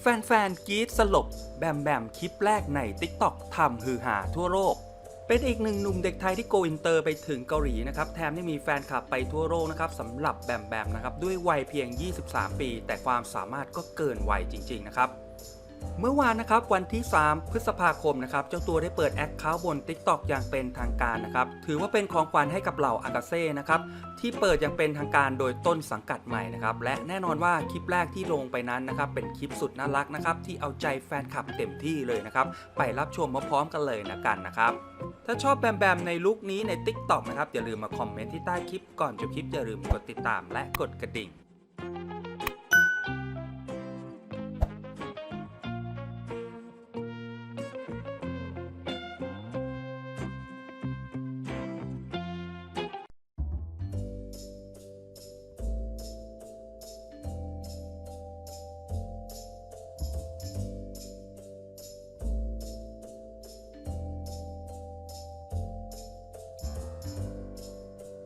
แฟนๆกรีดสลบ แบมแบมคลิปแรกใน TikTok ทำฮือหาทั่วโลก เป็นอีกหนึ่งหนุ่มเด็กไทยที่โกอินเตอร์ไปถึงเกาหลีนะครับ แถมยังมีแฟนคลับไปทั่วโลกนะครับสำหรับแบมแบมนะครับ ด้วยวัยเพียง 23 ปี แต่ความสามารถก็เกินวัยจริง ๆ นะครับ เมื่อวานนะครับวันที่ 3 พฤษภาคมนะครับเจ้าตัวได้เปิดแอคเคาท์บน TikTok อย่างเป็นทางการนะครับถือว่าเป็นของขวัญให้กับเหล่าอากาเซ่นะครับที่เปิดอย่างเป็นทางการโดยต้นสังกัดใหม่นะครับและแน่นอนว่าคลิปแรกที่ลงไปนั้นนะครับเป็นคลิปสุดน่ารักนะครับที่เอาใจแฟนคลับเต็มที่เลยนะครับไปรับชมมาพร้อมกันเลยนะกันนะครับถ้าชอบแบมแบมในลุคนี้ใน TikTok นะครับอย่าลืมมาคอมเมนต์ที่ใต้คลิปก่อนจบคลิปอย่าลืมกดติดตามและกดกระดิ่ง